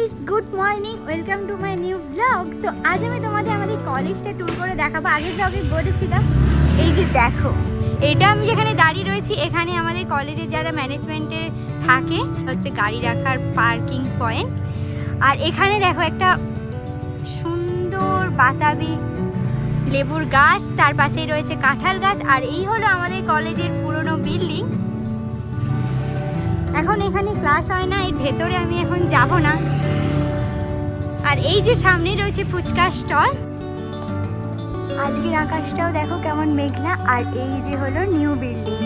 Guys good morning welcome to my new blog তো আজ আমি তোমাদের আমাদের কলেজটা ট্যুর করে দেখাবো। আগের ব্লগে বলেছিলাম। এই যে দেখো, এটা আমি যেখানে দাঁড়িয়ে রয়েছি, এখানে আমাদের কলেজের যারা ম্যানেজমেন্টে থাকে, হচ্ছে গাড়ি রাখার পার্কিং পয়েন্ট আর এখানে দেখো একটা সুন্দর বাতাবি লেবুর গাছ, তার পাশেই রয়েছে কাঁঠাল গাছ। আর এই হলো আমাদের কলেজের পুরনো বিল্ডিং এখন এখানে ক্লাস হয় না, এর ভেতরে আমি এখন যাব না। আর এই যে সামনে রয়েছে ফুচকা স্টল আজকের আকাশটাও দেখো কেমন মেঘলা, আর এই যে হলো নিউ বিল্ডিং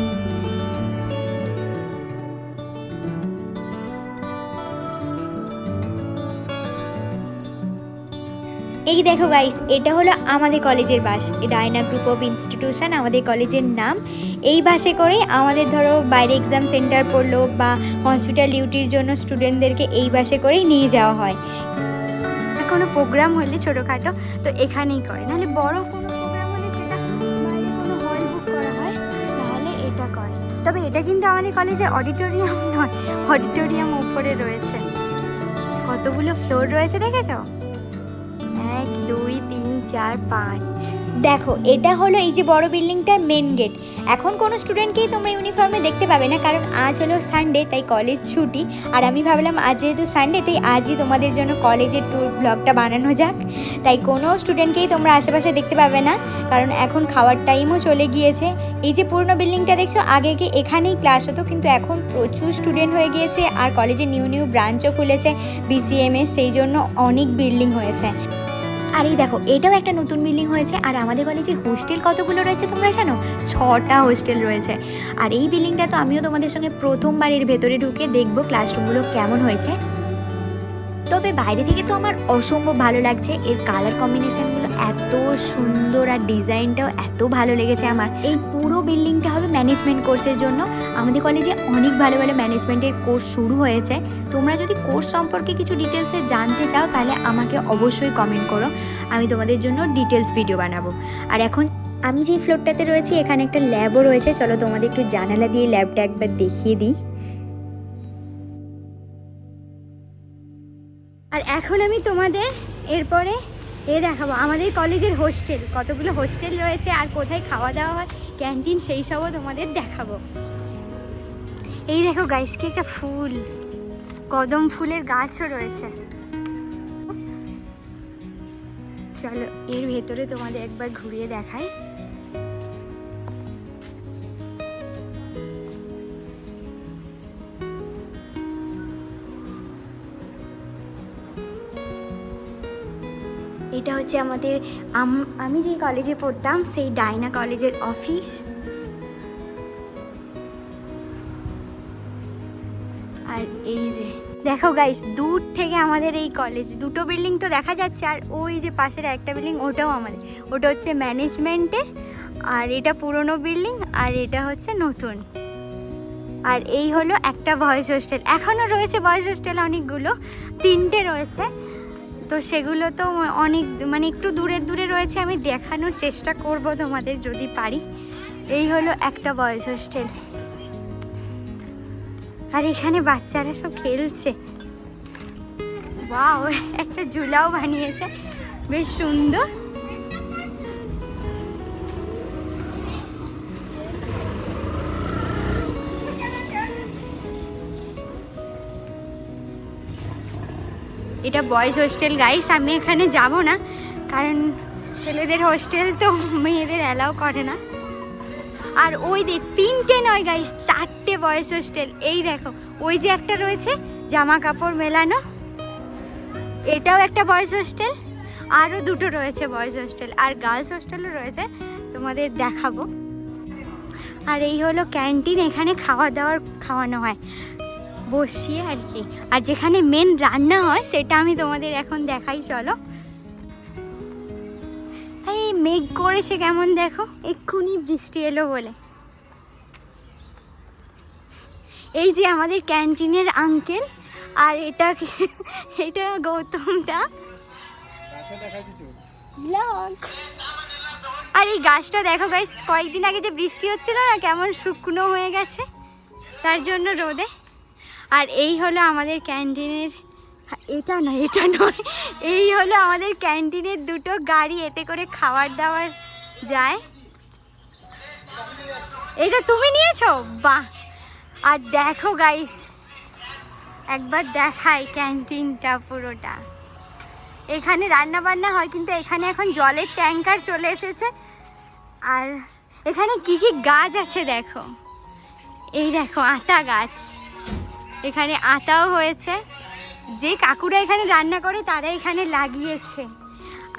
এই দেখো গাইস এটা হলো আমাদের কলেজের bus. Diana group of institution আমাদের কলেজের নাম। এই বাসে করে আমাদের ধরো বাইরে এক্সাম সেন্টার পড়ল বা হসপিটাল ডিউটির জন্য স্টুডেন্টদেরকে এই বাসে করেই নিয়ে যাওয়া হয়। কোনো প্রোগ্রাম হলে ছোটোখাটো, তো এখানেই করে। নাহলে বড় কোনো প্রোগ্রাম হলে সেটা বাইরে কোনো হল বুক করা হয় তাহলে এটা করে। তবে এটা কিন্তু আমাদের কলেজের অডিটোরিয়াম নয় অডিটোরিয়াম উপরে রয়েছে। কতগুলো ফ্লোর রয়েছে দেখেছ? চার পাঁচ। দেখো, এটা হলো এই যে বড় বিল্ডিংটার মেন গেট এখন কোনো স্টুডেন্টকেই তোমরা ইউনিফর্মে দেখতে পাবে না, কারণ আজ হলো সানডে তাই কলেজ ছুটি। আর আমি ভাবলাম, আজ যেহেতু সানডে তাই আজই তোমাদের জন্য কলেজের ট্যুর ব্লগটা বানানো যাক। তাই কোনো স্টুডেন্টকেই তোমরা আশেপাশে দেখতে পাবে না, কারণ এখন খাওয়ার টাইমও চলে গিয়েছে। এই যে পুরনো বিল্ডিংটা দেখছ, আগে কি এখানেই ক্লাস হতো, কিন্তু এখন প্রচুর স্টুডেন্ট হয়ে গিয়েছে, আর কলেজে নিউ নিউ ব্রাঞ্চও খুলেছে বিসিএমএস সেই জন্য অনেক বিল্ডিং হয়েছে। আর এই দেখো, এটাও একটা নতুন বিল্ডিং হয়েছে। আর আমাদের কলেজে হোস্টেল কতগুলো রয়েছে তোমরা জানো? ছটা হোস্টেল রয়েছে। আর এই বিল্ডিংটা তো আমিও তোমাদের সঙ্গে প্রথমবার এর ভেতরে ঢুকে দেখব ক্লাসরুমগুলো কেমন হয়েছে। তবে বাইরে থেকে তো আমার অসম্ভব ভালো লাগছে। এর কালার কম্বিনেশনগুলো এত সুন্দর আর ডিজাইনটাও এত ভালো লেগেছে আমার। এই পুরো বিল্ডিংটা হবে ম্যানেজমেন্ট কোর্সের জন্য। আমাদের কলেজে অনেক ভালো ভালো ম্যানেজমেন্টের কোর্স শুরু হয়েছে। তোমরা যদি কোর্স সম্পর্কে কিছু ডিটেলসে জানতে চাও, তাহলে আমাকে অবশ্যই কমেন্ট করো। আমি তোমাদের জন্য ডিটেলস ভিডিও বানাবো। আর এখন আমি যে ফ্লোরটাতে রয়েছি, এখানে একটা ল্যাবও রয়েছে। চলো তোমাদের একটু জানালা দিয়ে ল্যাবটা একবার দেখিয়ে দিই। আর এখন আমি তোমাদের এরপরে এ দেখাবো। আমাদের কলেজের হোস্টেল কতগুলো হোস্টেল রয়েছে আর কোথায় খাওয়া দাওয়া হয় ক্যান্টিন সেই সবও তোমাদের দেখাবো। এই দেখো গাইসকে একটা ফুল, কদম ফুলের গাছও রয়েছে। চলো এর ভেতরে তোমাদের একবার ঘুরিয়ে দেখাই। হচ্ছে আমাদের আমি যে কলেজে পড়তাম, সেই ডায়না কলেজের অফিস আর এই যে, দেখো গাইস দূর থেকে আমাদের এই কলেজ দুটো বিল্ডিং তো দেখা যাচ্ছে, আর ওই যে পাশের একটা বিল্ডিং ওটাও আমাদের। ওটা হচ্ছে ম্যানেজমেন্টে আর এটা পুরনো বিল্ডিং আর এটা হচ্ছে নতুন। আর এই হলো একটা বয়েজ হোস্টেল এখনও রয়েছে বয়েজ হোস্টেল অনেকগুলো, তিনটে রয়েছে। তো সেগুলো তো অনেক মানে একটু দূরে দূরে রয়েছে, আমি দেখানোর চেষ্টা করব তোমাদের যদি পারি। এই হলো একটা বয়স হোস্টেল আর এখানে বাচ্চারা সব খেলছে। বাও একটা ঝুলাও বানিয়েছে, বেশ সুন্দর। এটা বয়েজ হোস্টেল গাইস আমি এখানে যাব না, কারণ ছেলেদের হোস্টেল তো মেয়েদের অ্যালাউ করে না। আর ওই দেখ তিনটে নয় গাইস চারটে বয়েজ হোস্টেল এই দেখো, ওই যে একটা রয়েছে, জামা কাপড় মেলানো, এটাও একটা বয়েজ হোস্টেল আরও দুটো রয়েছে বয়েজ হোস্টেল আর গার্লস হোস্টেলও রয়েছে, তোমাদের দেখাবো। আর এই হলো ক্যান্টিন এখানে খাওয়া দাওয়ার খাওয়ানো হয়। বসিয়ে আর কি। আর যেখানে মেন রান্না হয় সেটা আমি তোমাদের এখন দেখাই চলো। এই মেঘ করেছে কেমন দেখো? এক্ষুনি বৃষ্টি এলো বলে। এই যে আমাদের ক্যান্টিনের আঙ্কেল আর এটা এটা গৌতমটা আর এই গাছটা দেখো গাইস কয়েকদিন আগে যে বৃষ্টি হচ্ছিল না কেমন শুকনো হয়ে গেছে। তার জন্য রোদে। আর এই হলো আমাদের ক্যান্টিনের, এটা নয় এটা নয়, এই হলো আমাদের ক্যান্টিনের দুটো গাড়ি, এতে করে খাবার দাবার যায়। এটা তুমি নিয়েছো? বাহ! আর দেখো গাইস একবার দেখাই ক্যান্টিনটা পুরোটা। এখানে রান্না বান্না হয়, কিন্তু এখানে এখন জলের ট্যাঙ্কার চলে এসেছে। আর এখানে কি কি গাছ আছে দেখো। এই দেখো, আতা গাছ। এখানে আতাও হয়েছে। যে কাকুরা এখানে রান্না করে, তারা এখানে লাগিয়েছে।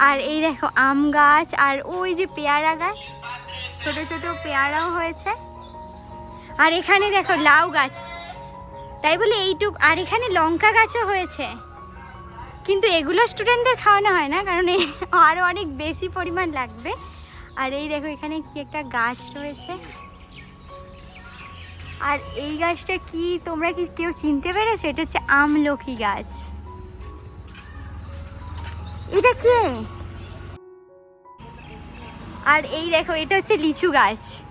আর এই দেখো, আম গাছ আর ওই যে পেয়ারা গাছ, ছোট ছোট পেয়ারাও হয়েছে। আর এখানে দেখো, লাউ গাছ। তাই বলে এইটুক, আর এখানে লঙ্কা গাছও হয়েছে। কিন্তু এগুলো স্টুডেন্টদের খাওয়ানো হয় না, কারণ আরও অনেক বেশি পরিমাণ লাগবে। আর এই দেখো, এখানে কি একটা গাছ রয়েছে। আর এই গাছটা কি তোমরা কি কেউ চিনতে পেরেছ? এটা হচ্ছে আমলকি গাছ। এটা কে? আর এই দেখো, এটা হচ্ছে লিচু গাছ।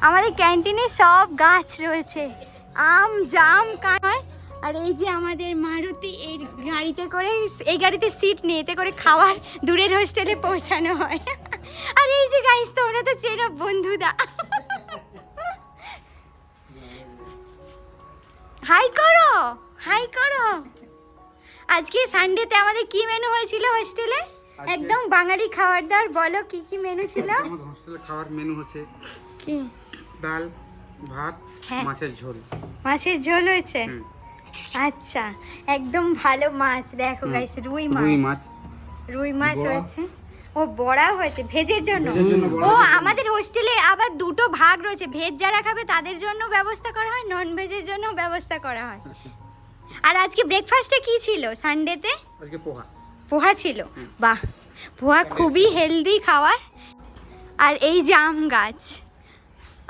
আমাদের ক্যান্টিনে সব গাছ রয়েছে। আম, জাম, কাঁঠাল। আর এই যে আমাদের মারুতি এই গাড়িতে করে, এই গাড়িতে সিট নিয়ে এতে করে খাবার দূরের হোস্টেলে পৌঁছানো হয়। আর এই যে গাইস তোমরা তো চেনো বন্ধুদা হাই করো হাই করো। আজকে সানডেতে আমাদের কি মেনু হয়েছিল হোস্টেলে একদম বাঙালি খাবার দাবার বলো কি কি মেনু ছিল? আমাদের হোস্টেলে খাওয়ার মেনু হচ্ছে কি? ডাল ভাত হ্যাঁ। মাছের ঝোল। মাছের ঝোল হয়েছে? আচ্ছা একদম ভালো মাছ। দেখো। গাইস রুই মাছ রুই মাছ। রুই মাছ। হয়েছে। ও বড়া হয়েছে ভেজের জন্য। ও আমাদের হোস্টেলে আবার দুটো ভাগ রয়েছে ভেজ যারা খাবে তাদের জন্য ব্যবস্থা করা হয় নন ভেজের জন্য ব্যবস্থা করা হয়। আর আজকে ব্রেকফাস্টে কি ছিল সানডেতে আজকে পোহা। পোহা ছিল? বাহ পোহা খুবই হেলদি খাবার আর এই যে আম গাছ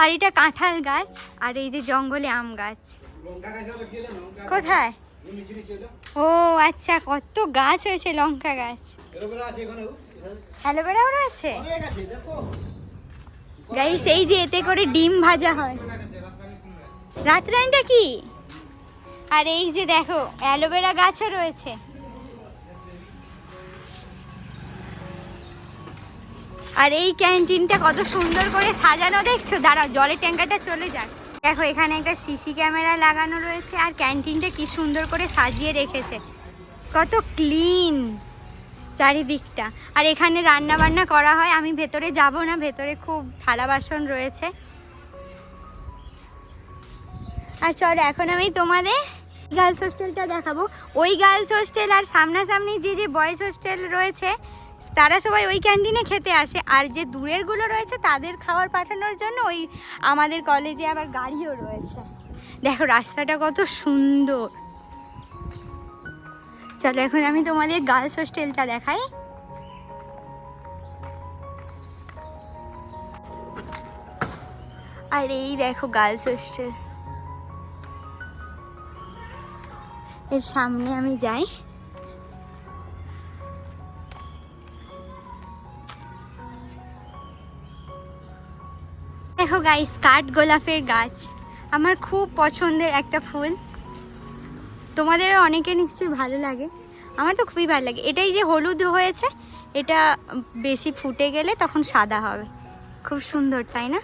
আর এটা কাঁঠাল গাছ আর এই যে জঙ্গলে আম গাছ। কোথায়? ও আচ্ছা কত গাছ হয়েছে লঙ্কা গাছ। অ্যালোভেরাও রয়েছে গাইস এই যে এতে করে ডিম ভাজা হয়। রাতরানিটা কি? আর এই যে দেখো অ্যালোভেরা গাছও রয়েছে। আর এই ক্যান্টিনটা কত সুন্দর করে সাজানো দেখছ? দাঁড়াও জলের ট্যাঙ্কারটা চলে যাক। দেখো এখানে একটা সিসি ক্যামেরা লাগানো রয়েছে আর ক্যান্টিনটা কি সুন্দর করে সাজিয়ে রেখেছে। কত ক্লিন! চারিদিকটা। আর এখানে রান্না বান্না করা হয়, আমি ভেতরে যাব না, ভেতরে খুব থালা বাসন রয়েছে। আর চলো, এখন আমি তোমাদের গার্লস হোস্টেলটা দেখাবো। ওই গার্লস হোস্টেল আর সামনাসামনি যে যে বয়েজ হোস্টেল রয়েছে, তারা সবাই ওই ক্যান্টিনে খেতে আসে। আর যে দূরেরগুলো রয়েছে, তাদের খাবার পাঠানোর জন্য ওই আমাদের কলেজে আবার গাড়িও রয়েছে। দেখো, রাস্তাটা কত সুন্দর। চলো, এখন আমি তোমাদের গার্লস হোস্টেলটা দেখাই। আর এই দেখো গার্লস হোস্টেল এর সামনে আমি যাই। দেখো গাইস কাঠ গোলাপের গাছ। আমার খুব পছন্দের একটা ফুল। তোমাদেরও অনেকের নিশ্চয়ই ভালো লাগে। আমার তো খুবই ভালো লাগে। এটাই যে হলুদ হয়েছে, এটা বেশি ফুটে গেলে তখন সাদা হবে। খুব সুন্দর, তাই না?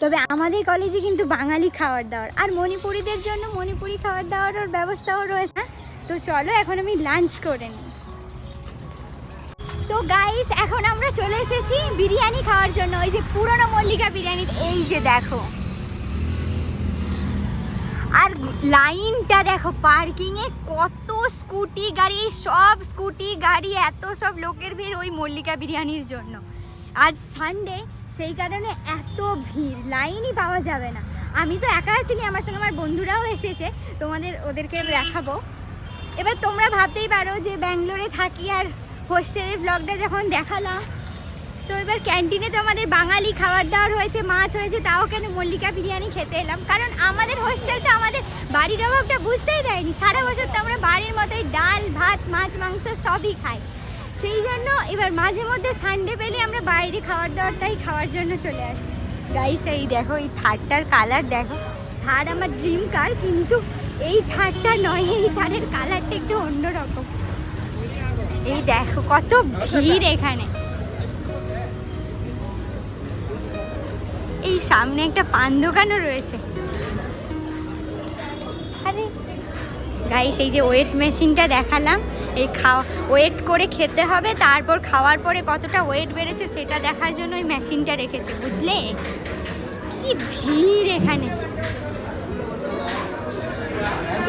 তবে আমাদের কলেজে কিন্তু বাঙালি খাবার দাবার আর মণিপুরিদের জন্য মণিপুরি খাবার দাবারের ব্যবস্থাও রয়েছে। তো চলো এখন আমি লাঞ্চ করে নিই। তো গাইস এখন আমরা চলে এসেছি বিরিয়ানি খাওয়ার জন্য। ওই যে পুরনো মল্লিকা বিরিয়ানি, এই যে দেখো। আর লাইনটা দেখো পার্কিংয়ে কত স্কুটি গাড়ি, সব স্কুটি গাড়ি, এত সব লোকের ভিড় ওই মল্লিকা বিরিয়ানির জন্য। আজ সানডে সেই কারণে এত ভিড় লাইনই পাওয়া যাবে না। আমি তো একা আসিনি, আমার সঙ্গে আমার বন্ধুরাও এসেছে, তোমাদের, ওদেরকে দেখাবো। এবার তোমরা ভাবতেই পারো যে ব্যাঙ্গালোরে থাকি আর হোস্টেলের ব্লগটা যখন দেখালাম তো এবার ক্যান্টিনে তো আমাদের বাঙালি খাবার দাবার হয়েছে মাছ হয়েছে তাও কেন মল্লিকা বিরিয়ানি খেতে এলাম? কারণ আমাদের হোস্টেলটা আমাদের বাড়ির অভাবটা বুঝতেই দেয়নি। সারা বছর তো আমরা বাড়ির মতোই ডাল ভাত মাছ মাংস সবই খাই। সেই জন্য এবার মাঝে মধ্যে সানডে পেলে আমরা বাইরে খাবার দাবারটাই খাওয়ার জন্য চলে আসি। গাইস এই দেখো এই থারটার কালার দেখো। থার আমার ড্রিম কার কিন্তু এই থারটা নয় এই থারের কালারটা একটু অন্যরকম। এই দেখো কত ভিড় এখানে। এই সামনে একটা পান দোকানও রয়েছে। আরে গাইস এই যে ওয়েট মেশিনটা দেখালাম। এই খাওয়া ওয়েট করে খেতে হবে, তারপর খাওয়ার পরে কতটা ওয়েট বেড়েছে সেটা দেখার জন্য ওই মেশিনটা রেখেছে, বুঝলে? কি ভিড় এখানে।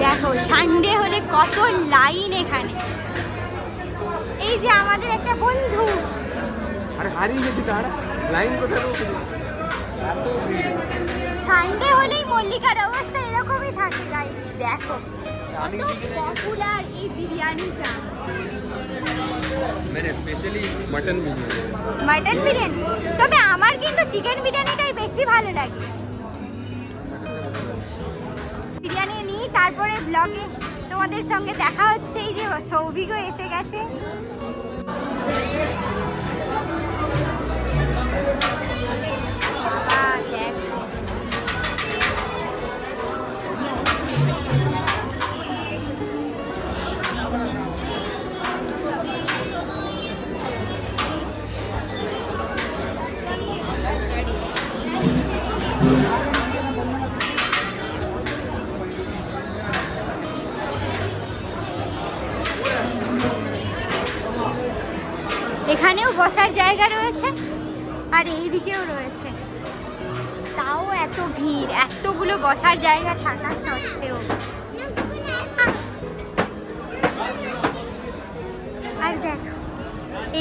দেখো সানডে হলে কত লাইন এখানে। এই যে আমাদের একটা বন্ধু। আরে হারিয়ে গেছি তার লাইন কোথায় সানডে হলেই মল্লিকার অবস্থা এরকমই থাকে গাইস দেখো। পপুলার এই বিরিয়ানিটা। মানে specially mutton biryani. Mutton biryani? তবে আমার কিন্তু চিকেন বিরিয়ানিটাই বেশি ভালো লাগে। বিরিয়ানি নিই তারপরে ব্লগে তোমাদের সঙ্গে দেখা হচ্ছে। এই যে সৌভিকও এসে গেছে। জায়গা রয়েছে আর এই দিকেও রয়েছে। তাও এত ভিড়, এতগুলো বসার জায়গা থাকা সত্ত্বেও। আর দেখো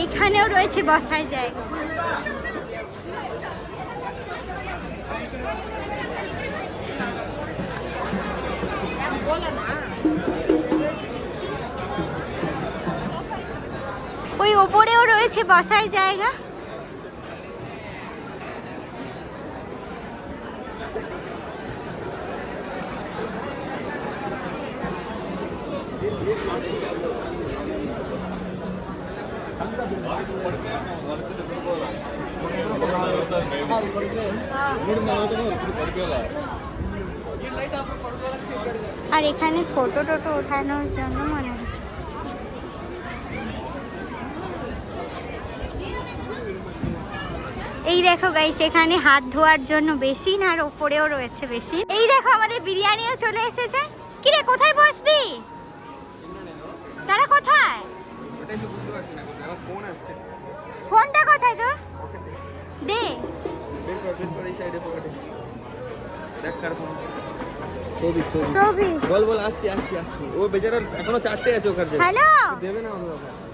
এইখানেও রয়েছে বসার জায়গা। ওই ওপরেও রয়েছে বসার জায়গা। আর এখানে ফটো টোটো ওঠানোর জন্য মনে হয় এই দেখো গাই সেখানে হাত ধোয়ার জন্য বেসিন আর ওপরেও রয়েছে বেসিন। এই দেখো আমাদের বিরিয়ানিও চলে এসেছে। কিরে কোথায় বসবি? তারা কোথায়? ফোনটা কোথায় তোর? দে। বল বল আসছি আসছি আসছি। ও বেচারা এখনও চারটে আছে ওখানে হ্যালো দেবে না ওখানে।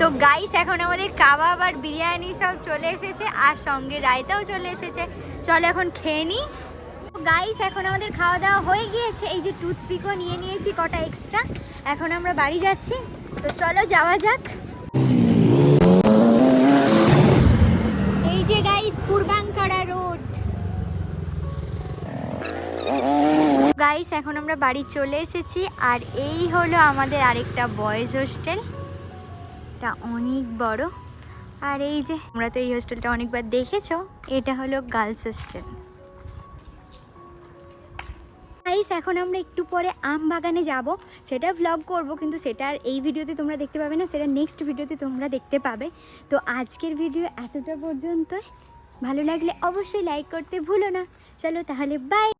তো গাইস এখন আমাদের কাবাব আর বিরিয়ানি সব চলে এসেছে, আর সঙ্গে রায়তাও চলে এসেছে। চলো এখন খেয়ে নিই গাইস এখন আমাদের খাওয়া দাওয়া হয়ে গিয়েছে। এই যে টুথপিকও নিয়ে নিয়েছি কটা এক্সট্রা এখন আমরা বাড়ি যাচ্ছি। তো চলো যাওয়া যাক। এই যে গাইস কুরবানপাড়া রোড। গাইস এখন আমরা বাড়ি চলে এসেছি, আর এই হলো আমাদের আরেকটা বয়েজ হোস্টেল এটা অনেক বড়। আর এই যে, তোমরা তো এই হোস্টেলটা অনেকবার দেখেছ, এটা হলো গার্লস হোস্টেল গাইস এখন আমরা একটু পরে আম বাগানে যাব। সেটা ভ্লগ করব, কিন্তু সেটা আর এই ভিডিওতে তোমরা দেখতে পাবে না, সেটা নেক্সট ভিডিওতে তোমরা দেখতে পাবে। তো আজকের ভিডিও এতটা পর্যন্তই। ভালো লাগলে অবশ্যই লাইক করতে ভুলো না। চলো তাহলে বাই